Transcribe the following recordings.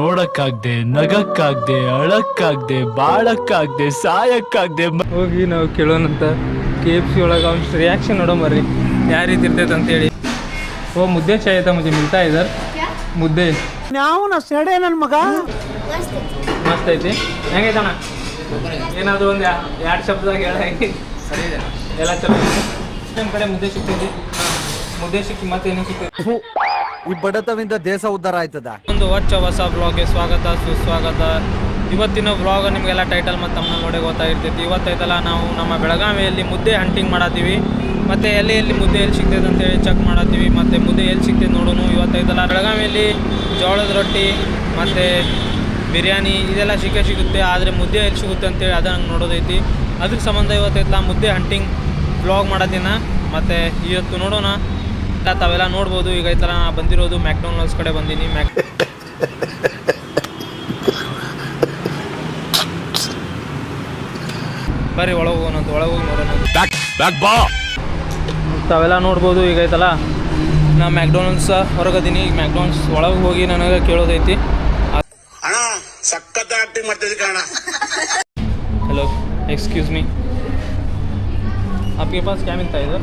ನೋಡಕ್ಕಾಗ್ದೆ ನಗಕ್ಕಾಗ್ದೆ ಅಳಕ್ಕಾಗ್ದೆ ಬಾಳಕ್ಕಾಗ್ದೆ ಸಾಯಕ್ಕಾಗ್ದೆ ಹೋಗಿ ನಾವು ಕೇಳೋಣಂತ K F C ಒಳಗೆ ಅವ್ನ ರಿಯಾಕ್ಷನ್ ನೋಡೋ ಬರ್ರಿ ಯಾವ ರೀತಿ ಇರ್ತೈತೆ ಅಂತೇಳಿ. ಓ ಮುದ್ದೆ ಚಾಯ್ ಆಯ್ತಾ ಮುಜೆ ಮಿಲ್ತಾ ಇದ್ದಾರೆ ಮುದ್ದೆ. ಮಸ್ತ್ ಐತಿ. ಹೆಂಗೈತಣ ಏನಾದ್ರು ಒಂದು ಎರಡು ಶಬ್ದದಾಗ ಹೇಳ ಸರಿ ಎಲ್ಲ ಚಲೋ ನಿಮ್ಮ ಕಡೆ ಮುದ್ದೆ ಸಿಕ್ತೈತಿ ಮುದ್ದೆ ಸಿಕ್ಕಿ ಮತ್ತೆ ಏನೇನು ಸಿಗ್ತೈತಿ? ಈ ಬಡತವಿಂದ ದೇಶ ಉದ್ಧಾರ ಆಯ್ತದ? ಒಂದು ವರ್ಷ ಹೊಸ ಬ್ಲಾಗ್ಗೆ ಸ್ವಾಗತ, ಸುಸ್ವಾಗತ. ಇವತ್ತಿನ ಬ್ಲಾಗ್ ನಿಮಗೆಲ್ಲ ಟೈಟಲ್ ಮತ್ತು ತಮ್ಮ ನೋಡಿ ಗೊತ್ತಾಗಿರ್ತೈತಿ. ಇವತ್ತೈತಲ್ಲ ನಾವು ನಮ್ಮ ಬೆಳಗಾವಿಯಲ್ಲಿ ಮುದ್ದೆ ಹಂಟಿಂಗ್ ಮಾಡತ್ತೀವಿ. ಮತ್ತು ಎಲ್ಲಿ ಎಲ್ಲಿ ಮುದ್ದೆ ಎಲ್ಲಿ ಸಿಗ್ತೈತೆ ಅಂತೇಳಿ ಚೆಕ್ ಮಾಡತ್ತೀವಿ. ಮತ್ತು ಮುದ್ದೆ ಎಲ್ಲಿ ಸಿಗ್ತೈತೆ ನೋಡೋಣ ಇವತ್ತೈತಲ್ಲ ಬೆಳಗಾವಿಯಲ್ಲಿ ಜೋಳದ ರೊಟ್ಟಿ, ಮತ್ತು ಬಿರಿಯಾನಿ, ಇದೆಲ್ಲ ಸಿಕ್ಕೇ ಸಿಗುತ್ತೆ. ಆದರೆ ಮುದ್ದೆ ಎಲ್ಲಿ ಸಿಗುತ್ತೆ ಅಂತೇಳಿ ಅದು ನಂಗೆ ನೋಡೋದೈತಿ. ಅದಕ್ಕೆ ಸಂಬಂಧ ಇವತ್ತೈತಲ್ಲ ಮುದ್ದೆ ಹಂಟಿಂಗ್ ಬ್ಲಾಗ್ ಮಾಡೋದಿನ ಮತ್ತು ಇವತ್ತು ನೋಡೋಣ. ತಾವೆಲ್ಲ ನೋಡ್ಬೋದು. ಈಗ ಈ ಥರ ನಾ ಬಂದಿರೋದು ಮ್ಯಾಕ್ಡೊನಾಲ್ಡ್ಸ್ ಕಡೆ ಬಂದೀನಿ. ಮ್ಯಾಕ್ ಬರ್ರಿ ಒಳಗೆ ಹೋಗೋಣ ಒಳಗೆ ಹೋಗಿ ನೋಡೋಣ ತಾವೆಲ್ಲ ನೋಡ್ಬೋದು ಈಗ ಐತಲ್ಲ ನಾ ಮ್ಯಾಕ್ಡೊನಾಲ್ಡ್ಸ್ ಹೊರಗದೀನಿ. ಈಗ ಮ್ಯಾಕ್ಡೊನಾಲ್ಡ್ಸ್ ಒಳಗೆ ಹೋಗಿ ನನಗೆ ಕೇಳೋದೈತಿ. ಹಲೋ ಎಕ್ಸ್ಕ್ಯೂಸ್ ಆಕ್ಟಿಂಗ್ आपके पास क्या मिलता है इधर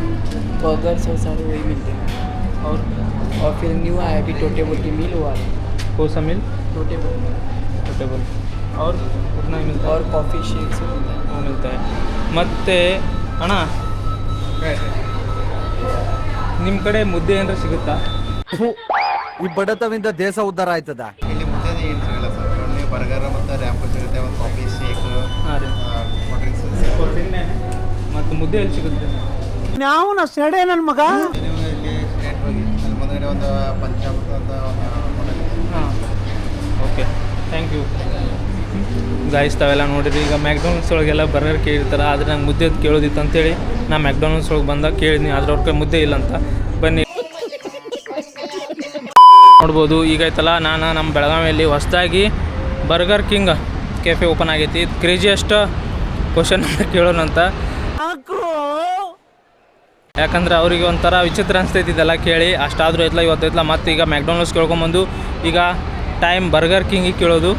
बर्गर सब सारे वही मिलते हैं और और फिर न्यू आया अभी टोटेबल की मील हुआ है कौन सा मिल टोटेबल टेबल और उतना ही मिलता है और कॉफ़ी शेक सब मिलता है वो मिलता है ಮತ್ತೆ ಅಣ್ಣ ನಿಮ್ಮ ಕಡೆ ಮುದ್ದೆ ಏನಾರ ಸಿಗುತ್ತಾ ಈ ಬಡತವಿಂದ ದೇಶ ಉದ್ಧಾರ ಆಯ್ತದ ಇಲ್ಲಿ ಮುದ್ದೆ ಏನು ಸಿಗಲ್ಲ ಸರ್ ಒಳ್ಳೆ ಬರ್ಗರ್ ಮತ್ತು ರ್ಯಾಂಪ್ ಸಿಗುತ್ತೆ ಒಂದು ಕಾಫಿ ಶೇಕ್ ಹಾಂ ರೀ ಕೋಲ್ಡ್ ಡ್ರಿಂಕ್ಸ್ ಮತ್ತು ಮುದ್ದೆ ಎಲ್ಲಿ ಸಿಗುತ್ತೆ? ನಾವು ನಾ ಸೆಡೆ ನನ್ನ ಮಗ. ಓಕೆ. ಥ್ಯಾಂಕ್ ಯು ಗಾಯ್ಸ್ ತಾವೆಲ್ಲ ನೋಡಿರಿ ಈಗ ಮ್ಯಾಕ್ಡೊನಾಲ್ಡ್ಸ್ ಒಳಗೆಲ್ಲ ಬರೋರು ಕೇಳಿರ್ತಾರೆ ಆದರೆ ನಂಗೆ ಮುದ್ದೆ ಕೇಳೋದಿತ್ತು ಅಂತೇಳಿ ನಾ ಮ್ಯಾಕ್ಡೊನಾಲ್ಡ್ಸ್ ಒಳಗೆ ಬಂದಾಗ ಕೇಳಿದ್ನಿ ಆದ್ರೆ ಅವ್ರ ಕೈ ಮುದ್ದೆ ಇಲ್ಲ ಅಂತ. ಬನ್ನಿ. ನೋಡ್ಬೋದು ಈಗ ಐತಲ್ಲ ನಾನು ನಮ್ಮ ಬೆಳಗಾವಿಯಲ್ಲಿ ಹೊಸದಾಗಿ ಬರ್ಗರ್ ಕಿಂಗ್ ಕೆಫೆ ಓಪನ್ ಆಗೈತಿ. ಕ್ರೇಜಿಯಷ್ಟು ಕ್ವಶನ್ ಕೇಳೋಣ ಅಂತ. ಯಾಕಂದ್ರೆ ಅವರಿಗೆ ಒಂಥರ ವಿಚಿತ್ರ ಅನಿಸ್ತೈತಿ ಇದೆಲ್ಲ ಕೇಳಿ, ಅಷ್ಟಾದರೂ ಐತ್ಲ ಇವತ್ತೈತ್ಲ ಮತ್ತು ಈಗ ಮ್ಯಾಕ್ಡೊನಾಲ್ಡ್ಸ್ ಕೇಳ್ಕೊಂಬಂದು, ಈಗ ಟೈಮ್ ಬರ್ಗರ್ ಕಿಂಗಿಗೆ ಕೇಳೋದು.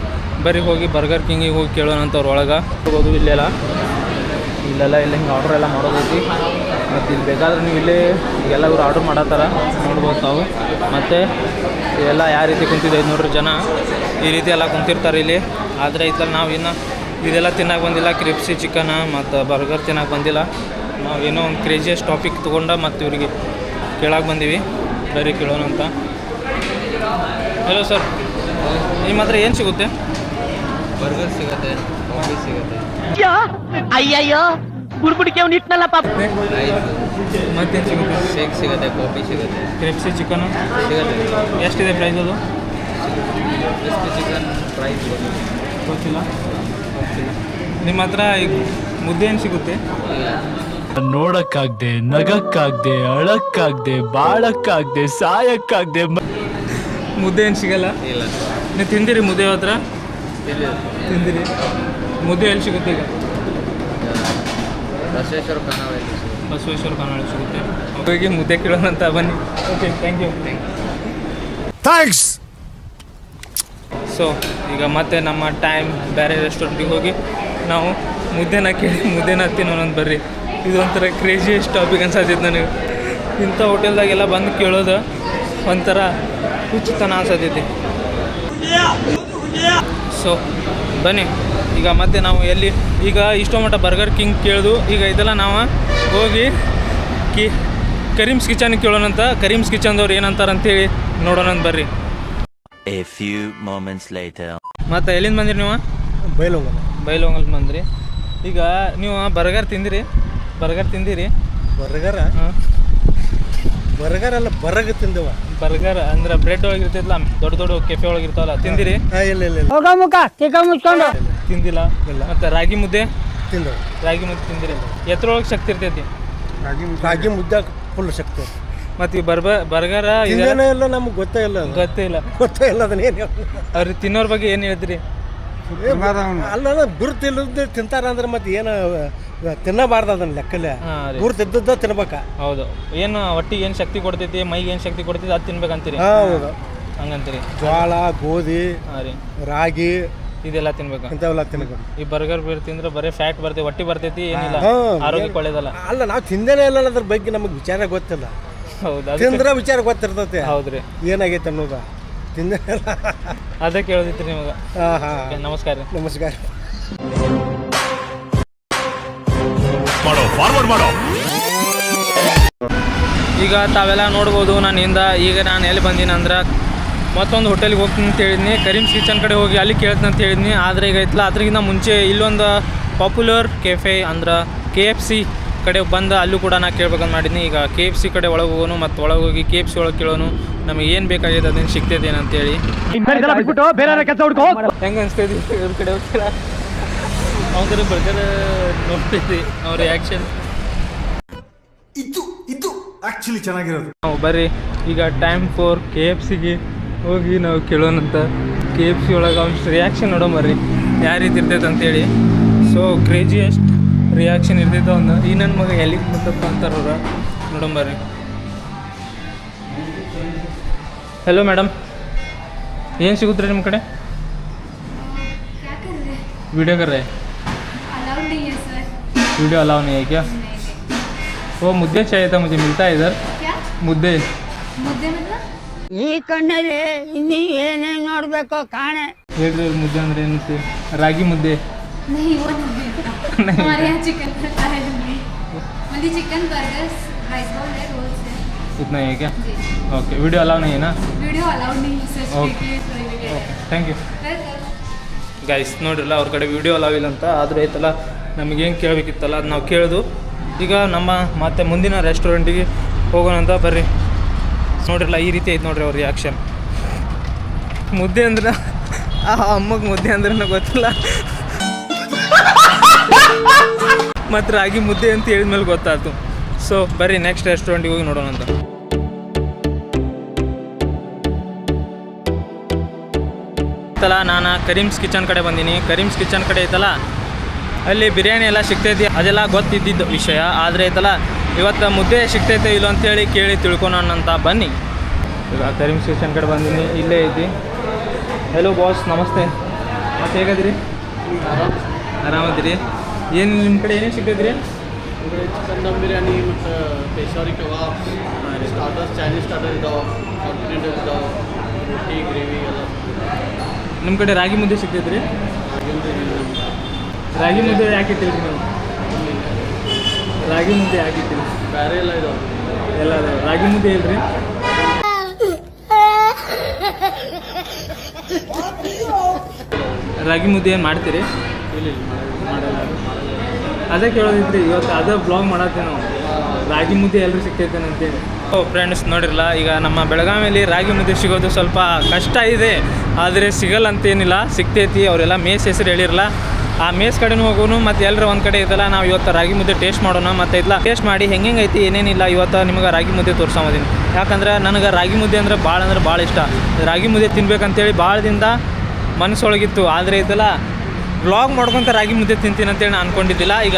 ಬರೀ ಹೋಗಿ ಬರ್ಗರ್ ಕಿಂಗಿಗೆ ಹೋಗಿ ಕೇಳೋಣ ಅಂತ ಅವ್ರ ಒಳಗೆ. ಹೋಗೋದು ಇಲ್ಲೆಲ್ಲ. ಇಲ್ಲೆಲ್ಲ, ಇಲ್ಲಿ ಹಿಂಗೆ ಆರ್ಡ್ರ್ ಎಲ್ಲ ಮಾಡೋದೈತಿ. ಮತ್ತು ಇಲ್ಲಿ ಬೇಕಾದ್ರೆ ನೀವು ಇಲ್ಲೇ ಎಲ್ಲ ಇವ್ರು ಆರ್ಡ್ರ್ ಮಾಡತ್ತಾರ. ನೋಡ್ಬೋದು ತಾವು. ಮತ್ತು ಇವೆಲ್ಲ ಯಾವ ರೀತಿ ಕುಂತಿದೆ ನೋಡ್ರಿ ಜನ. ಈ ರೀತಿ ಎಲ್ಲ ಕುಂತಿರ್ತಾರೆ ಇಲ್ಲಿ. ಆದರೆ ಇತ್ತಲ್ಲ ನಾವು ಇನ್ನು ಇದೆಲ್ಲ ತಿನ್ನಕ್ಕೆ ಬಂದಿಲ್ಲ. ಕ್ರಿಪ್ಸಿ ಚಿಕನ ಮತ್ತು ಬರ್ಗರ್ ತಿನ್ನಕ್ಕೆ ಬಂದಿಲ್ಲ. ನಾವು ಏನೋ ಒಂದು ಕ್ರೇಜಿಯಸ್ಟ್ ಟಾಪಿಕ್ ತೊಗೊಂಡ ಮತ್ತು ಇವರಿಗೆ ಕೇಳಕ್ಕೆ ಬಂದೀವಿ. ಬರೀ ಕೇಳೋಣ ಅಂತ. ಹಲೋ ಸರ್ ನಿಮ್ಮ ಹತ್ರ ಏನು ಸಿಗುತ್ತೆ? ಬರ್ಗರ್ ಸಿಗುತ್ತೆ ಕಾಫಿ ಸಿಗುತ್ತೆ. ಅಯ್ಯಯ್ಯೋ ಬುಡ್ಬುಡಿಕೆ ಅವ್ನು ಇಟ್ನಲ್ಲ ಪಾಪ. ಮತ್ತೇನು ಸಿಗುತ್ತೆ? ಶೇಕ್ ಸಿಗುತ್ತೆ ಕಾಫಿ ಸಿಗುತ್ತೆ. ಕ್ರಿಪ್ಸಿ ಚಿಕನು ಸಿಗುತ್ತೆ. ಎಷ್ಟಿದೆ ಪ್ರೈಸ್ ಅದು? ಕ್ರಿಸ್ಪಿ ಚಿಕನ್ ಪ್ರೈಸ್ ಗೊತ್ತಿಲ್ಲ. ಗೊತ್ತಿಲ್ಲ. ನಿಮ್ಮ ಹತ್ರ ಈಗ ಮುದ್ದೆ ಏನು ಸಿಗುತ್ತೆ? ನೋಡಕ್ಕಾಗ್ದೆ ನಗಕ್ಕಾಗ್ದೆ ಅಳಕ್ಕಾಗ್ದೆ ಬಾಳಕ್ಕಾಗ್ದೆ ಸಾಯಕ್ಕಾಗ್ದೆ ಮುದ್ದೆ ಏನು ಸಿಗಲ್ಲ? ಇಲ್ಲ. ನೀವು ತಿಂದಿರಿ ಮುದ್ದೆ ಹತ್ರ? ತಿಂದಿರಿ. ಮುದ್ದೆ ಎಲ್ಲಿ ಸಿಗುತ್ತೆ ಈಗ? ಬಸವೇಶ್ವರ ಖಾನಾವಳಿ ಬಸವೇಶ್ವರ ಸಿಗುತ್ತೆ? ಹೋಗಿ ಮುದ್ದೆ ಕೇಳೋಣ ಅಂತ ಬನ್ನಿ. Okay thank you thanks so ಈಗ ಮತ್ತೆ ನಮ್ಮ ಟೈಮ್ ಬೇರೆ ರೆಸ್ಟೋರೆಂಟಿಗೆ ಹೋಗಿ ನಾವು ಮುದ್ದೆನ ಕೇಳಿ ಮುದ್ದೆನ ತಿನ್ನೋಣ ಬರ್ರಿ. ಇದೊಂಥರ ಕ್ರೇಜಿಯಸ್ಟ್ ಟಾಪಿಕ್ ಅನ್ಸತ್ತಿತ್ತು ನನಗೆ. ಇಂಥ ಹೋಟೆಲ್ದಾಗೆಲ್ಲ ಬಂದು ಕೇಳೋದು ಒಂಥರ ಹುಚ್ಚುತನ ಅನ್ಸತ್ತೈತಿ ಸೊ ಬನ್ನಿ ಈಗ ಮತ್ತೆ ನಾವು ಎಲ್ಲಿ ಈಗ ಇಷ್ಟೋ ಮಟ್ಟ ಬರ್ಗರ್ ಕಿಂಗ್ ಕೇಳಿದು ಈಗ ಇದೆಲ್ಲ ನಾವು ಹೋಗಿ ಕಿ ಕರೀಮ್ಸ್ ಕಿಚನ್ ಕೇಳೋಣಂತ ಕರೀಮ್ಸ್ ಕಿಚನ್ದವ್ರು ಏನಂತಾರೆ ಅಂತೇಳಿ ನೋಡೋಣ ಬರ್ರಿ. A few moments later. ಮತ್ತು ಎಲ್ಲಿಂದ ಬಂದಿರಿ ನೀವು? ಬೈಲೋಂಗಲ್ ಬೈಲೊಂಗಲ್ ಬಂದ್ರಿ. ಈಗ ನೀವು ಬರ್ಗರ್ ತಿಂದಿರಿ. ಬರ್ಗರ್ ತಿಂದಿರಿ? ಬರ್ಗರ? ಹಾಂ. ಬರ್ಗರ್ ಅಲ್ಲ ಬರಗ ತಿಂದವ. ಬರ್ಗರ್ ಅಂದ್ರೆ ಬ್ರೆಡ್ ಒಳಗೆ ಇರ್ತೈತಲ್ಲ ದೊಡ್ಡ ದೊಡ್ಡ ಕೆಫೆ ಒಳಗೆ ಇರ್ತಾವಲ್ಲ ತಿಂದಿರಿ? ಹಾ ಇಲ್ಲ ಇಲ್ಲ ಇಲ್ಲ. ಹೋಗ ಮುಖ ಕೇಕ ಮುಚ್ಕೊಂಡು. ತಿಂದಿಲ್ಲ. ಮತ್ತೆ ರಾಗಿ ಮುದ್ದೆ? ತಿಂದವ. ರಾಗಿ ಮುದ್ದೆ ತಿಂದಿರಿ. ಎತ್ರೊಳಗೆ ಶಕ್ತಿ ಇರ್ತೈತಿ. ರಾಗಿ ಮುದ್ದೆ ಫುಲ್ ಶಕ್ತಿ. ಮತ್ತೆ ಈ ಬರ್ಬ ಬರ್ಗರ ಇದೇನೇ ಇಲ್ಲ ನಮ್ಗೆ ಗೊತ್ತೇ ಇಲ್ಲ ಅದು. ಗೊತ್ತೇ ಇಲ್ಲ. ಗೊತ್ತೇ ಇಲ್ಲ ಅದನ್ನ ಏನು ಅವ್ರಿಗೆ ತಿನ್ನೋರ್ ಬಗ್ಗೆ ಏನು ಹೇಳ್ತೀರಿ ಅಲ್ಲ ಗುರುತಿಲ್ಲದ ತಿಂತಾರ ಅಂದ್ರೆ ಮತ್ತೆ ಏನು ತಿನ್ನಬಾರ್ದು ಅದನ್ನ ಲೆಕ್ಕಲೆ ಹಾಂ ತಿದ್ದದ್ದ ತಿನ್ಬೇಕ. ಹೌದು. ಏನು ಹೊಟ್ಟಿಗೆ ಏನು ಶಕ್ತಿ ಕೊಡ್ತೈತಿ ಮೈಗೆ ಏನು ಶಕ್ತಿ ಕೊಡ್ತೈತಿ ಅದು ತಿನ್ಬೇಕಂತೀರಿ? ಹಾ ಹೌದು. ಹಂಗಂತೀರಿ? ಜೋಳ ಗೋಧಿ ಹಾಂ ರೀ. ರಾಗಿ ಇದೆಲ್ಲ ತಿನ್ಬೇಕು? ಇಂಥವೆಲ್ಲ ತಿನ್ಬೇಕು. ಈ ಬರ್ಗರ್ ಬೀರ್ ತಿಂದ್ರೆ ಬರೀ ಫ್ಯಾಟ್ ಬರ್ತೈತಿ ಹೊಟ್ಟಿ ಬರ್ತೈತಿ ಏನಿಲ್ಲ. ಹಾ, ಆರೋಗ್ಯಕ್ಕೆ ಒಳ್ಳೇದಲ್ಲ. ಅಲ್ಲ ನಾವು ತಿಂದೇನೆ ಇಲ್ಲ ಅದ್ರ ಬಗ್ಗೆ ನಮಗೆ ವಿಚಾರ ಗೊತ್ತಿಲ್ಲ. ಹೌದು ತಿಂದ್ರೆ ವಿಚಾರ ಗೊತ್ತಿರ್ತೈತಿ. ಹೌದ್ರಿ ಏನಾಗೈತೆ ಅನ್ನೋದು. ತಿನ್ನಲ್ಲ ಇಲ್ಲ. ಅದೇ ಕೇಳೋದಿತ್ರಿ ನಿಮಗೆ. ಹಾಂ ಹಾಂ ನಮಸ್ಕಾರ ರೀ. ನಮಸ್ಕಾರ. ಈಗ ತಾವೆಲ್ಲ ನೋಡ್ಬೋದು ನನ್ನಿಂದ ಈಗ ನಾನು ಎಲ್ಲಿ ಬಂದೀನಿ ಅಂದ್ರೆ ಮತ್ತೊಂದು ಹೋಟೆಲ್ಗೆ ಹೋಗ್ತೀನಿ ಅಂತ ಹೇಳಿದ್ನಿ. ಕರೀಮ್ಸ್ ಕಿಚನ್ ಕಡೆ ಹೋಗಿ ಅಲ್ಲಿ ಕೇಳ್ತೀನಿ ಅಂತ ಹೇಳಿದ್ನಿ. ಆದರೆ ಈಗ ಐತ್ಲ ಅದ್ರಗಿಂತ ಮುಂಚೆ ಇಲ್ಲೊಂದು ಪಾಪ್ಯುಲರ್ ಕೆಫೆ ಅಂದ್ರೆ ಕೆ ಎಫ್ ಸಿ ಕಡೆ ಬಂದು ಅಲ್ಲೂ ಕೂಡ ನಾನು ಕೇಳ್ಬೇಕಂತ ಮಾಡಿದ್ನಿ. ಈಗ ಕೆ ಎಫ್ ಸಿ ಕಡೆ ಒಳಗೆ ಹೋಗೋನು ಮತ್ತು ಒಳಗೆ ಹೋಗಿ ಕೆ ಎಫ್ ಸಿ ಒಳಗೆ ಕೇಳೋನು ನಮಗೆ ಏನು ಬೇಕಾಗಿದೆ ಅದನ್ನು ಸಿಗ್ತೈತೆ ಏನಂತೇಳಿ ಹೆಂಗೆ ಅನಿಸ್ತೈತಿ ಇವ್ರ ಕಡೆ ಹೋಗ್ತೀರಾ? ಅವ್ರ ಬರ್ಗರ್ ನೋಡ್ತೈತಿ ಅವ್ರ ರಿಯಾಕ್ಷನ್ ಇದು ಆ್ಯಕ್ಚುಲಿ ಚೆನ್ನಾಗಿರೋದು. ನಾವು ಬರ್ರಿ ಈಗ ಟೈಮ್ ಫೋರ್ ಕೆ ಎಫ್ ಸಿಗೆ ಹೋಗಿ ನಾವು ಕೇಳೋಣಂತ ಕೆ ಎಫ್ ಸಿ ಒಳಗೆ ಅವ್ನ ರಿಯಾಕ್ಷನ್ ನೋಡೋ ಬರ್ರಿ. ಯಾವ ರೀತಿ ಇರ್ತೈತೆ ಅಂತೇಳಿ. ಸೊ ಕ್ರೇಜಿಯೆಸ್ಟ್ ರಿಯಾಕ್ಷನ್ ಇರ್ತೈತೆ ಒಂದು. ಈ ನನ್ನ ಮಗ ಎಲ್ಲಿಗೆ ಬಂದಪ್ಪ ಅಂತಾರವ್ರ ನೋಡಂಬರ್ರಿ ಹಲೋ ಮೇಡಮ್ ಏನು ಸಿಗುತ್ತೆ ರೀ ನಿಮ್ಮ ಕಡೆ ವಿಡಿಯೋಗರೇ ವಿಡಿಯೋ ಅಲಾವ್ನಿ ಹೇಗೆ वो मुद्दे चाहिए था मुझे मिलता है इधर क्या मुद्दे मुद्दे मतलब ಈ ಕಣ್ಣಲ್ಲಿ ಇನ್ನೀ ಏನೇನ್ ನೋಡ್ಬೇಕೋ ಕಾಣೆ ಹೇಳ್ರಿ ಅವ್ರ ಮುದ್ದೆ ಅಂದ್ರೆ ಏನಂತೆ ರಾಗಿ ಮುದ್ದೆ नहीं वो नहीं मिलता हमारे यहाँ चिकन मिलता है मतलब चिकन बर्गर राइस बॉल है रोल्स है इतना ही है क्या जी ओके वीडियो अलाउ नहीं है ना वीडियो अलाउड नहीं है sir Okay. Strictly okay thank you welcome guys ನೋಡ್ರಲ್ಲ ಅವ್ರ ಕಡೆ ವಿಡಿಯೋ ಅಲಾವ್ ಇಲ್ಲ ಅಂತ ಆದರೂ ಐತಲ್ಲ ನಮಗೇನು ಕೇಳಬೇಕಿತ್ತಲ್ಲ ಅದು ನಾವು ಕೇಳಿದು ಈಗ ನಮ್ಮ ಮತ್ತೆ ಮುಂದಿನ ರೆಸ್ಟೋರೆಂಟಿಗೆ ಹೋಗೋಣ ಅಂತ ಬರ್ರಿ. ನೋಡ್ರಲ್ಲ, ಈ ರೀತಿ ಐತೆ ನೋಡ್ರಿ ಅವ್ರ ರಿಯಾಕ್ಷನ್ ಮುದ್ದೆ ಅಂದ್ರೆ ಆ ಅಮ್ಮಗೆ ಮುದ್ದೆ ಅಂದ್ರೆ ಗೊತ್ತಿಲ್ಲ. ಮತ್ತೆ ರಾಗಿ ಮುದ್ದೆ ಅಂತ ಹೇಳಿದ್ಮೇಲೆ ಗೊತ್ತಾಯ್ತು. ಸೊ ಬರ್ರಿ ನೆಕ್ಸ್ಟ್ ರೆಸ್ಟೋರೆಂಟಿಗೆ ಹೋಗಿ ನೋಡೋಣ ಅಂತ. ನಾನು ಕರೀಮ್ಸ್ ಕಿಚನ್ ಕಡೆ ಬಂದೀನಿ. ಕರೀಮ್ಸ್ ಕಿಚನ್ ಕಡೆ ಐತಲ್ಲ? ಅಲ್ಲಿ ಬಿರಿಯಾನಿ ಎಲ್ಲ ಸಿಗ್ತೈತಿ ಅದೆಲ್ಲ ಗೊತ್ತಿದ್ದಿದ್ದು ವಿಷಯ. ಆದರೆ ಐತಲ್ಲ ಇವತ್ತು ಮುದ್ದೆ ಸಿಗ್ತೈತೆ ಇಲ್ಲೋ ಅಂತೇಳಿ ಕೇಳಿ ತಿಳ್ಕೊಳೋಣ ಅಂತ ಬನ್ನಿ. ಈಗ ತರಿಮ್ ಸ್ಟೇಷನ್ ಕಡೆ ಬಂದೀನಿ ಇಲ್ಲೇ ಐತಿ ಹಲೋ ಬಾಸ್ ನಮಸ್ತೆ. ಮತ್ತೆ ಹೇಗದಿರಿ? ಆರಾಮದಿರಿ? ಏನು ನಿಮ್ಮ ಕಡೆ ಏನೇನು ಸಿಗ್ತೈತಿ ರೀ ಚಿಕನ್ ದಮ್ ಬಿರಿಯಾನಿ ಮತ್ತು Peshawari kebab starters Chinese starter ಇದಾವೆ ಕಾಂಟಿನೆಂಟಲ್ ಇದಾವೆ ರೊಟ್ಟಿ ಗ್ರೇವಿ ಎಲ್ಲ ನಿಮ್ಮ ಕಡೆ ರಾಗಿ ಮುದ್ದೆ ಸಿಗ್ತೈತಿ ರೀ ರಾಗಿ ಮುದ್ದೆ ಯಾಕೆ ತಿಳಿಸಿ ನೀವು? ರಾಗಿ ಮುದ್ದೆ ಯಾಕೆ ತಿಳಿಸಿ ಬೇರೆ ಎಲ್ಲ ಇದಾವೆ. ಎಲ್ಲ ಇದಾವೆ ರಾಗಿ ಮುದ್ದೆ ಇಲ್ರಿ? ರಾಗಿ ಮುದ್ದೆ ಏನು ಮಾಡ್ತೀರಿ? ಇಲ್ಲ ಮಾಡಲ್ಲ. ಅದೇ ಕೇಳೋದಿದ್ರಿ ಇವತ್ತು ಅದೇ ಬ್ಲಾಗ್ ಮಾಡತ್ತೆ ನಾವು. ರಾಗಿ ಮುದ್ದೆ ಎಲ್ಲರೂ ಸಿಗ್ತೈತೆ ಅಂತೇಳಿ ಓ ಫ್ರೆಂಡ್ಸ್ ನೋಡಿರಲ್ಲ ಈಗ ನಮ್ಮ ಬೆಳಗಾವಿಯಲ್ಲಿ ರಾಗಿ ಮುದ್ದೆ ಸಿಗೋದು ಸ್ವಲ್ಪ ಕಷ್ಟ ಇದೆ. ಆದರೆ ಸಿಗಲ್ಲ ಅಂತೇನಿಲ್ಲ ಸಿಗ್ತೈತಿ ಅವರೆಲ್ಲ ಮೇಸ್ ಹೆಸರು ಹೇಳಿರಲ್ಲ ಆ ಮೇಸ್ ಕಡೆನೂ ಹೋಗೋನು ಮತ್ತೆ ಎಲ್ಲರೂ ಒಂದು ಕಡೆ ಇದೆಲ್ಲ ನಾವು ಇವತ್ತು ರಾಗಿ ಮುದ್ದೆ ಟೇಸ್ಟ್ ಮಾಡೋಣ ಮತ್ತು ಇಲ್ಲ ಟೇಸ್ಟ್ ಮಾಡಿ ಹೆಂಗೆ ಐತಿ ಏನೇನಿಲ್ಲ ಇವತ್ತು ನಿಮಗೆ ರಾಗಿ ಮುದ್ದೆ ತೋರ್ಸೋದೀನಿ ಯಾಕಂದ್ರೆ ನನಗೆ ರಾಗಿ ಮುದ್ದೆ ಅಂದ್ರೆ ಭಾಳ ಅಂದ್ರೆ ಭಾಳ ಇಷ್ಟ. ರಾಗಿ ಮುದ್ದೆ ತಿನ್ಬೇಕಂತೇಳಿ ಭಾಳದಿಂದ ಮನಸ್ಸೊಳಗಿತ್ತು. ಆದರೆ ಇದೆಲ್ಲ ಬ್ಲಾಗ್ ಮಾಡ್ಕೊಂತ ರಾಗಿ ಮುದ್ದೆ ತಿಂತೀನಿ ಅಂತೇಳಿ ನಾನು ಅನ್ಕೊಂಡಿದ್ದಿಲ್ಲ ಈಗ.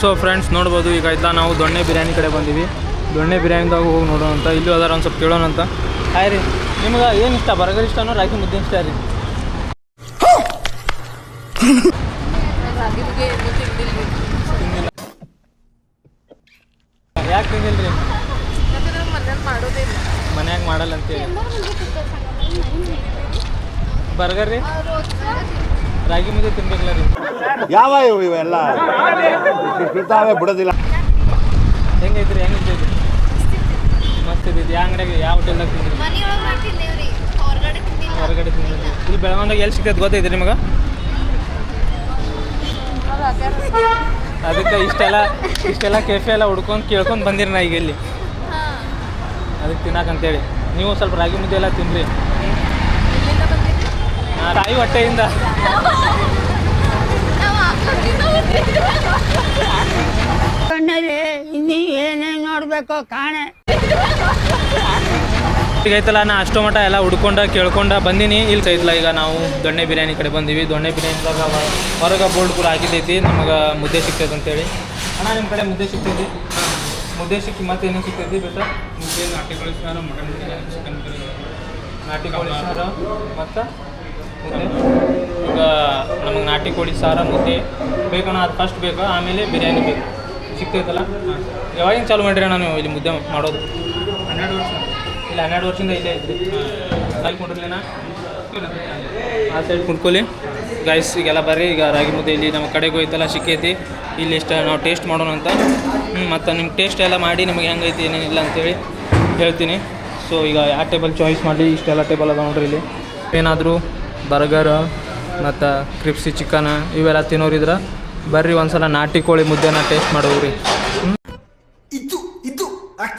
ಸೊ ಫ್ರೆಂಡ್ಸ್ ನೋಡ್ಬೋದು ಈಗ ಇದ್ದ ನಾವು ದೊಣ್ಣೆ ಬಿರಿಯಾನಿ ಕಡೆ ಬಂದೀವಿ. ದೊಣ್ಣೆ ಬಿರಿಯಾನಿದಾಗ ಹೋಗಿ ನೋಡೋಣ ಅಂತ ಇಲ್ಲೂ ಅದಾರ ಒಂದು ಸ್ವಲ್ಪ ಕೇಳೋಣ ಅಂತ ಹಾಯ್ ರೀ ನಿಮ್ಗೆ ಏನು ಇಷ್ಟ? ಬರ್ಗರ್ ಇಷ್ಟನೋ ರಾಗಿ ಮುದ್ದೆ ಇಷ್ಟ ರೀ? ಯಾಕೆ ತಿಂದಿಲ್ಲ ರೀ ಮನ್ಯಾಗ ಮಾಡಲ್ಲ ಅಂತೇಳಿ ಬರ್ಗರ್ ರೀ? ರಾಗಿ ಮುದ್ದೆ ತಿನ್ಬೇಕಲ್ಲ ರೀ. ಯಾವ ಇವು ಇವೆಲ್ಲ? ಇರ್ತಾವೆ ಬಿಡೋದಿಲ್ಲ. ಹೆಂಗೈತ್ರಿ ಹೆಂಗೈತಿ ಮಸ್ತ್ ಇದೈತಿ ಯಾವ ಅಂಗಡಿಯಾಗ ಯಾವ ಹೋಟೆಲ್ದಾಗ ತಿಂದ್ರಿ? ಹೊರಗಡೆ ತಿಂದಿಲ್ಲ. ಇಲ್ಲಿ ಬೆಳವಣಿಗೆ ಎಲ್ಲಿ ಸಿಗ್ತೈತೆ ಗೊತ್ತೈತಿ ನಿಮಗೆ? ಅದಕ್ಕೆ ಇಷ್ಟೆಲ್ಲ ಇಷ್ಟೆಲ್ಲ ಕೆಫೆ ಎಲ್ಲ ಹುಡ್ಕೊಂಡು ಕೇಳ್ಕೊಂಡು ಬಂದಿರಿ ನಾ ಈಗ ಇಲ್ಲಿ. ಅದಕ್ಕೆ ತಿನ್ನಕಂತೇಳಿ. ನೀವು ಸ್ವಲ್ಪ ರಾಗಿ ಮುದ್ದೆ ಎಲ್ಲ ತಿನ್ರಿ. ರಾಯಿ ಹೊಟ್ಟೆಯಿಂದ. ಕಣ್ಣಲ್ಲಿ ಇನ್ನೀ ಏನೇನು ನೋಡಬೇಕು ಕಾಣೆ. ಐತಲ್ಲ ನಾ ಅಷ್ಟು ಮಟ್ಟ ಎಲ್ಲ ಹುಡ್ಕೊಂಡ ಕೇಳ್ಕೊಂಡ ಬಂದೀನಿ. ಇಲ್ಲಿ ಐತಲ್ಲ ಈಗ ನಾವು ದೊಣ್ಣೆ ಬಿರಿಯಾನಿ ಕಡೆ ಬಂದೀವಿ. ದೊಣ್ಣೆ ಬಿರಿಯಾನಿದಾಗ ಹೊರಗೆ ಬೋರ್ಡ್ ಕೂಡ ಹಾಕಿದ್ದೈತಿ. ನಮಗೆ ಮುದ್ದೆ ಸಿಗ್ತೈತೆ ಅಂತೇಳಿ. ಅಣ್ಣ ನಿಮ್ಮ ಕಡೆ ಮುದ್ದೆ ಸಿಗ್ತೈತಿ? ಮುದ್ದೆ ಸಿಕ್ಕಿ ಮತ್ತೆ ಏನೇನು ಸಿಗ್ತೈತಿ ಬೇಟ? ಮುದ್ದೆ ನಾಟಿ ಕೋಳಿ ಸಾರು ಮಟನ್ ಬಿರಿಯಾನಿ ಚಿಕನ್ ಬಿರಿಯಾನಿ. ನಾಟಿ ಕೋಳಿ ಸಾರು ಮತ್ತು ಈಗ ನಮಗೆ ನಾಟಿ ಕೋಳಿ ಸಾರ ಮುದ್ದೆ. ಬೇಕಣ್ಣ ಅದು ಫಸ್ಟ್ ಬೇಕು ಆಮೇಲೆ ಬಿರಿಯಾನಿ ಬೇಕು. ಸಿಗ್ತೈತಲ್ಲ? ಹಾಂ. ಯಾವಾಗಿನ ಚಾಲು ಮಾಡಿರಿ ನೀವು ಇಲ್ಲಿ ಮುದ್ದೆ ಮಾಡೋದು? ಹನ್ನೆರಡು ವರ್ಷ. ಇಲ್ಲ, ಹನ್ನೆರಡು ವರ್ಷದಿಂದ ಇಲ್ಲೇ ಇದ್ರಿ. ಅಲ್ಲಿ ಕುಂಡ್ರಲಿನ ಆ ಸೈಡ್ ಕುಡ್ಕೊಳ್ಳಿ. ಗೈಸ್ ಈಗೆಲ್ಲ ಬರ್ರಿ, ಈಗ ರಾಗಿ ಮುದ್ದೆ ಇಲ್ಲಿ ನಮ್ಮ ಕಡೆಗೆ ಹೋಯ್ತಲ್ಲ ಸಿಕ್ಕೈತಿ. ಇಲ್ಲಿ ಇಷ್ಟ ನಾವು ಟೇಸ್ಟ್ ಮಾಡೋಣ ಅಂತ. ಹ್ಞೂ ಮತ್ತು ನಿಮ್ಮ ಟೇಸ್ಟ್ ಎಲ್ಲ ಮಾಡಿ ನಿಮಗೆ ಹೆಂಗೈತಿ, ಏನೇನಿಲ್ಲ ಅಂತೇಳಿ ಹೇಳ್ತೀನಿ. ಸೊ ಈಗ ಯಾವ ಟೇಬಲ್ ಚಾಯ್ಸ್ ಮಾಡಿ ಇಷ್ಟೆಲ್ಲ ಟೇಬಲ್ ಅದ ನೋಡ್ರಿ ಇಲ್ಲಿ. ಏನಾದರೂ ಬರ್ಗರ್ ಮತ್ತು ಕ್ರಿಪ್ಸಿ ಚಿಕನ್ ಇವೆಲ್ಲ ತಿನ್ನೋರಿದ್ರೆ, ಬರ್ರಿ ಒಂದು ಸಲ ನಾಟಿ ಕೋಳಿ ಮುದ್ದೆನ ಟೇಸ್ಟ್ ಮಾಡೋವ್ರಿ.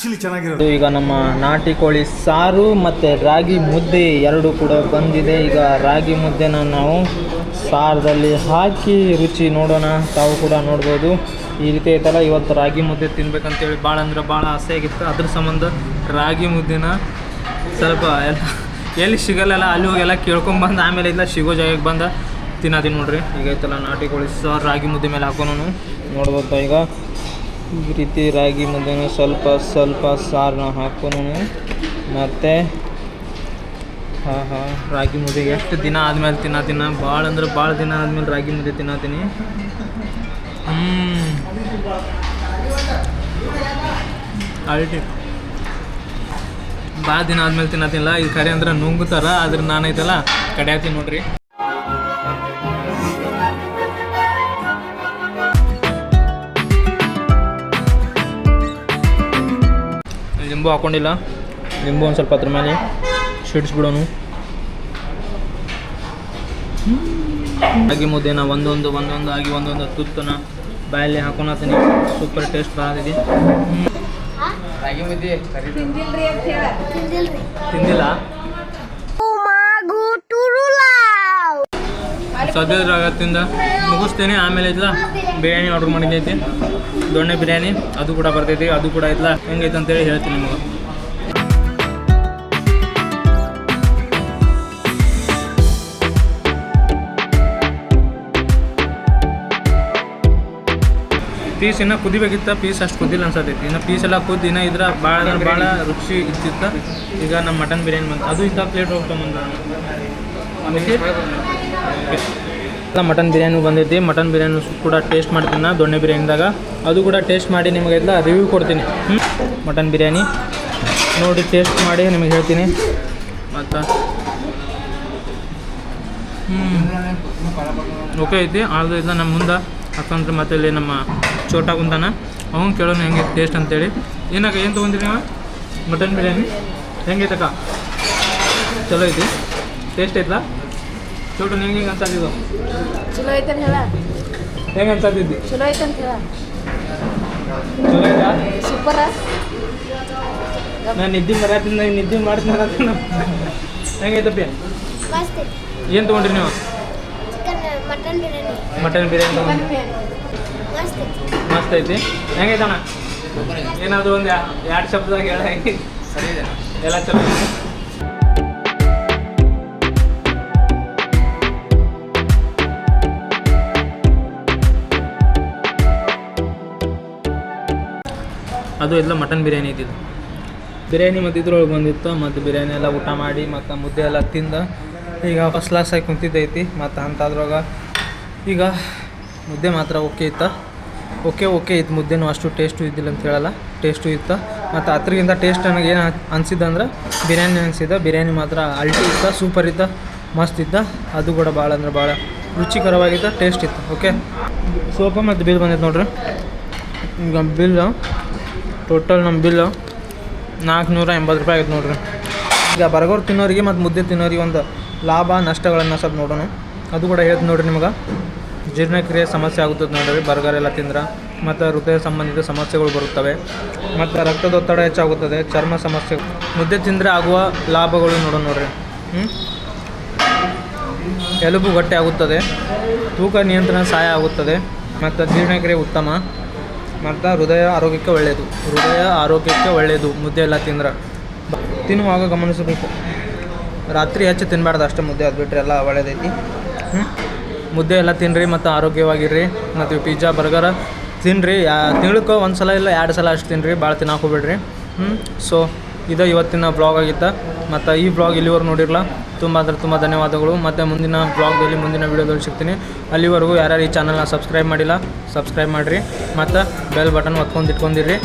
ಇದು ಈಗ ನಮ್ಮ ನಾಟಿ ಕೋಳಿ ಸಾರು ಮತ್ತು ರಾಗಿ ಮುದ್ದೆ ಎರಡು ಕೂಡ ಬಂದಿದೆ. ಈಗ ರಾಗಿ ಮುದ್ದೆನ ನಾವು ಸಾರದಲ್ಲಿ ಹಾಕಿ ರುಚಿ ನೋಡೋಣ. ತಾವು ಕೂಡ ನೋಡ್ಬೋದು. ಈ ರೀತಿ ಐತಲ್ಲ, ಇವತ್ತು ರಾಗಿ ಮುದ್ದೆ ತಿನ್ಬೇಕಂತೇಳಿ ಭಾಳ ಅಂದ್ರೆ ಭಾಳ ಆಸೆ ಆಗಿತ್ತು. ಅದ್ರ ಸಂಬಂಧ ರಾಗಿ ಮುದ್ದೆನ ಸ್ವಲ್ಪ ಎಲ್ಲ ಎಲ್ಲಿ ಸಿಗಲ್ಲ, ಅಲ್ಲಿ ಹೋಗಿ ಎಲ್ಲ ಕೇಳ್ಕೊಂಬಂದು ಆಮೇಲೆ ಇಲ್ಲ ಸಿಗೋ ಜಾಗಕ್ಕೆ ಬಂದ ತಿನ್ನೋದಿನ ನೋಡ್ರಿ. ಈಗ ಐತಲ್ಲ, ನಾಟಿ ಕೋಳಿ ಸಾರು, ರಾಗಿ ಮುದ್ದೆ ಮೇಲೆ ಹಾಕೋನು ನೋಡ್ಬೋದು ಈಗ? ಈ ರೀತಿ ರಾಗಿ ಮುದ್ದೆನ ಸ್ವಲ್ಪ ಸ್ವಲ್ಪ ಸಾರನ್ನ ಹಾಕೋನು ಮತ್ತು ಹಾಂ ಹಾಂ ರಾಗಿ ಮುದ್ದೆ ಎಷ್ಟು ದಿನ ಆದಮೇಲೆ ತಿನ್ನ ಭಾಳ ಅಂದ್ರೆ ಭಾಳ ದಿನ ಆದಮೇಲೆ ರಾಗಿ ಮುದ್ದೆ ತಿನ್ನತೀನಿ. ಅಲ್ಟಿ ಭಾಳ ದಿನ ಆದಮೇಲೆ ತಿನ್ನತ್ತಿಲ್ಲ ಈ ಕರೆ ಅಂದ್ರೆ ನುಂಗುತ್ತಾರ ಆದ್ರೆ ನಾನೈತಲ್ಲ ಕಡಿಯಾತೀನಿ ನೋಡ್ರಿ. ಲಿಂಬು ಹಾಕೊಂಡಿಲ್ಲ. ಲಿಂಬು ಒಂದು ಸ್ವಲ್ಪ ಅದ್ರ ಮೇಲೆ ಸಿಡಿಸ್ಬಿಡೋನು ರಾಗಿ ಮುದ್ದೆನ ಒಂದೊಂದು ಒಂದೊಂದು ಆಗಿ ಒಂದೊಂದು ತುತ್ತನ ಬಾಯಲ್ಲಿ ಹಾಕೊಂಡಿ ಸೂಪರ್ ಟೇಸ್ಟ್ ಬರತ್ತಿದೆ ತಿಂದಿಲ್ಲ? ಸದ್ಯದ್ರಾಗ ಮುಗಿಸ್ತೀನಿ. ಆಮೇಲೆ ಇಲ್ಲ ಬಿರಿಯಾನಿ ಆರ್ಡ್ರ್ ಮಾಡಿದ್ದೈತಿ ದೊಣ್ಣೆ ಬಿರಿಯಾನಿ ಅದು ಕೂಡ ಬರ್ತೈತಿ ಅದು ಕೂಡ ಇಲ್ಲ ಹೆಂಗೈತೆ ಅಂತೇಳಿ ಹೇಳ್ತೀನಿ ನಿಮಗೆ. ಪೀಸ್ ಇನ್ನೂ ಕುದಿಬೇಕಿತ್ತ ಪೀಸ್ ಅಷ್ಟು ಕುದಿಲ್ಲ ಅನ್ಸತೈತಿ. ಇನ್ನು ಪೀಸ್ ಎಲ್ಲ ಕುದ್ದು ಇನ್ನೂ ಇದ್ರ ಭಾಳ ಅಂದ್ರೆ ಭಾಳ ರುಚಿ ಇತ್ತಿತ್ತ ಈಗ ನಮ್ಮ ಮಟನ್ ಬಿರಿಯಾನಿ ಬಂತು. ಅದು ಇದ್ದ ಪ್ಲೇಟ್ ಹೋಗ್ತಾ ಎಲ್ಲ ಮಟನ್ ಬಿರಿಯಾನಿ ಬಂದೈತಿ ಮಟನ್ ಬಿರಿಯಾನಿ ಕೂಡ ಟೇಸ್ಟ್ ಮಾಡ್ತೀನಿ ನಾ ದೊಣ್ಣೆ ಬಿರಿಯಾನಿದಾಗ ಅದು ಕೂಡ ಟೇಸ್ಟ್ ಮಾಡಿ ನಿಮಗೆಲ್ಲ ರಿವ್ಯೂ ಕೊಡ್ತೀನಿ. ಮಟನ್ ಬಿರಿಯಾನಿ. ನೋಡಿ ಟೇಸ್ಟ್ ಮಾಡಿ ನಿಮಗೆ ಹೇಳ್ತೀನಿ. ಮತ್ತು? ಓಕೆ ಐತಿ. ಆದ್ರಿಂದ ನಮ್ಮ ಮುಂದೆ ಅಕ್ಕಂದ್ರೆ ಮತ್ತೆ ಇಲ್ಲಿ ನಮ್ಮ ಚೋಟ ಕುಂತಾನ. ಅವನು ಕೇಳೋಣ ಹೆಂಗೆ ಟೇಸ್ಟ್ ಅಂತೇಳಿ. ಏನಕ್ಕ ಏನು ತೊಗೊಂಡಿರಿ ನೀವು? ಮಟನ್ ಬಿರಿಯಾನಿ? ಹೆಂಗೈತಕ್ಕ? ಚಲೋ ಐತಿ. ಟೇಸ್ಟ್ ಐತ್ಲಾ? ಚೋಟ ಹೆಂಗೆ ಹೆಂಗೆ ಅನ್ಸಾತಿದ್ದು ಚಲೋ ಐತೆ ಹೇಳ? ಹೆಂಗೆ ಅನ್ಸಾತಿದ್ದಿ ಚಲೋ ಐತಂತ ಹೇಳ? ಚಲೋ ಐತಾ? ಸೂಪರ. ನಾನು ನಿದ್ದೆ ಬರತ್ತಿನ ನಿದ್ದೆ ಮಾಡ್ತೀನಿ ಹೆಂಗೈತಪ್ಪ ಏನು ತೊಗೊಂಡ್ರಿ ನೀವು? ಮಟನ್ ಬಿರಿಯಾನಿ. ಮಟನ್ ಬಿರಿಯಾನಿ ಮಸ್ತ್ ಐತಿ. ಹೆಂಗೈತಣ್ಣ ಏನಾದರೂ ಒಂದು ಎರಡು ಶಬ್ದದಾಗ ಹೇಳ. ಹೆಂಗೆ ಸರಿ ಇದೆ. ಎಲ್ಲ ಚಲೋ ಅದು ಎಲ್ಲ ಮಟನ್ ಬಿರಿಯಾನಿ ಇದ್ದಿದ್ದು. ಬಿರಿಯಾನಿ ಮತ್ತು ಇದ್ರೊಳಗೆ ಬಂದಿತ್ತು, ಮತ್ತು ಬಿರಿಯಾನಿ ಎಲ್ಲ ಊಟ ಮಾಡಿ, ಮತ್ತು ಮುದ್ದೆ ಎಲ್ಲ ತಿಂದು. ಈಗ ಫಸ್ಟ್ ಕ್ಲಾಸಾಗಿ ಕುಂತಿದ್ದೈತಿ, ಮತ್ತು ಅಂಥದ್ರೊಳಗ ಈಗ ಮುದ್ದೆ ಮಾತ್ರ ಓಕೆ ಇತ್ತು. ಓಕೆ ಓಕೆ ಇತ್ತು ಮುದ್ದೆನೂ, ಅಷ್ಟು ಟೇಸ್ಟು ಇದ್ದಿಲ್ಲ ಅಂತ ಹೇಳಲ್ಲ. ಟೇಸ್ಟು ಇತ್ತು. ಮತ್ತು ಅದ್ರಗಿಂತ ಟೇಸ್ಟ್ ನನಗೆ ಏನು ಅನಿಸಿದ್ದಂದ್ರೆ ಬಿರಿಯಾನಿ ಅನಿಸಿದ್ದ. ಬಿರಿಯಾನಿ ಮಾತ್ರ ಅಲ್ಟಿ ಇತ್ತು ಸೂಪರ್ ಇತ್ತು, ಮಸ್ತ್ ಇತ್ತು. ಅದು ಕೂಡ ಭಾಳ ಅಂದ್ರೆ ಭಾಳ ರುಚಿಕರವಾಗಿತ್ತು ಟೇಸ್ಟ್ ಇತ್ತು ಓಕೆ ಸೋಪ ಮತ್ತು ಬಿಲ್ ಬಂದಿತ್ತು ನೋಡ್ರಿ. ಈಗ ಬಿಲ್ಲು ಟೋಟಲ್ ನಮ್ಮ ಬಿಲ್ಲು ನಾಲ್ಕುನೂರ ಎಂಬತ್ತು ರೂಪಾಯಿ ಆಗೈತೆ ನೋಡ್ರಿ. ಈಗ ಬರ್ಗರ್ ತಿನ್ನೋರಿಗೆ ಮತ್ತು ಮುದ್ದೆ ತಿನ್ನೋರಿಗೆ ಒಂದು ಲಾಭ, ನಷ್ಟಗಳನ್ನು ಸ್ವಲ್ಪ ನೋಡೋಣ. ಅದು ಕೂಡ ಹೇಳ್ತೀನಿ ನೋಡ್ರಿ ನಿಮಗೆ. ಜೀರ್ಣಕ್ರಿಯೆ ಸಮಸ್ಯೆ ಆಗುತ್ತದೆ ನೋಡ್ರಿ. ಬರ್ಗರ್ ಎಲ್ಲ ತಿಂದ್ರೆ ಮತ್ತು ಹೃದಯ ಸಂಬಂಧಿತ ಸಮಸ್ಯೆಗಳು ಬರುತ್ತವೆ. ಮತ್ತು ರಕ್ತದೊತ್ತಡ ಹೆಚ್ಚಾಗುತ್ತದೆ. ಚರ್ಮ ಸಮಸ್ಯೆ, ಮುದ್ದೆ ತಿಂದರೆ ಆಗುವ ಲಾಭಗಳು ನೋಡೋಣ ನೋಡ್ರಿ. ಎಲುಬು ಗಟ್ಟಿ ಆಗುತ್ತದೆ. ತೂಕ ನಿಯಂತ್ರಣ ಸಹಾಯ ಆಗುತ್ತದೆ. ಮತ್ತು ಜೀರ್ಣಕ್ರಿಯೆ ಉತ್ತಮ. ಮತ್ತು ಹೃದಯ ಆರೋಗ್ಯಕ್ಕೆ ಒಳ್ಳೆಯದು ಹೃದಯ ಆರೋಗ್ಯಕ್ಕೆ ಒಳ್ಳೆಯದು ಮುದ್ದೆ ಎಲ್ಲ ತಿಂದ್ರೆ. ತಿನ್ನುವಾಗ ಗಮನಿಸಬೇಕು. ರಾತ್ರಿ ಹೆಚ್ಚು ತಿನ್ನಬಾರ್ದು ಅಷ್ಟೇ ಮುದ್ದೆ ಅದು ಬಿಟ್ಟರೆ ಎಲ್ಲ ಒಳ್ಳೆಯದೈತಿ ಮುದ್ದೆ ಎಲ್ಲ ತಿನ್ನಿರಿ ಮತ್ತು ಆರೋಗ್ಯವಾಗಿರ್ರಿ. ಮತ್ತು ಪಿಜ್ಜಾ ಬರ್ಗರ ತಿನ್ನಿರಿ ಯಾ ತಿಂಗಳಕ್ಕೆ ಒಂದು ಸಲ ಇಲ್ಲ, ಎರಡು ಸಲ ಅಷ್ಟು ತಿನ್ನಿರಿ ಭಾಳ ತಿನ್ನೋಕೆ ಹೋಗ್ಬೇಡ್ರಿ. ಹ್ಞೂ ಸೊ ಇದು ಇವತ್ತಿನ ಬ್ಲಾಗ್ ಆಗಿತ್ತ ಮತ್ತು ಈ ಬ್ಲಾಗ್ ಇಲ್ಲಿವರೆಗೂ ನೋಡಿರಲ್ಲ ತುಂಬ ಅಂದರೆ ತುಂಬ ಧನ್ಯವಾದಗಳು. ಮತ್ತು ಮುಂದಿನ ಬ್ಲಾಗ್ದಲ್ಲಿ ಮುಂದಿನ ವೀಡಿಯೋದಲ್ಲಿ ಸಿಗ್ತೀನಿ. ಅಲ್ಲಿವರೆಗೂ ಯಾರ್ಯಾರು ಈ ಚಾನಲ್ನ ಸಬ್ಸ್ಕ್ರೈಬ್ ಮಾಡಿಲ್ಲ ಸಬ್ಸ್ಕ್ರೈಬ್ ಮಾಡಿರಿ. ಮತ್ತು ಬೆಲ್ ಬಟನ್ ಒತ್ಕೊಂಡು ಇಟ್ಕೊಂಡಿರಿ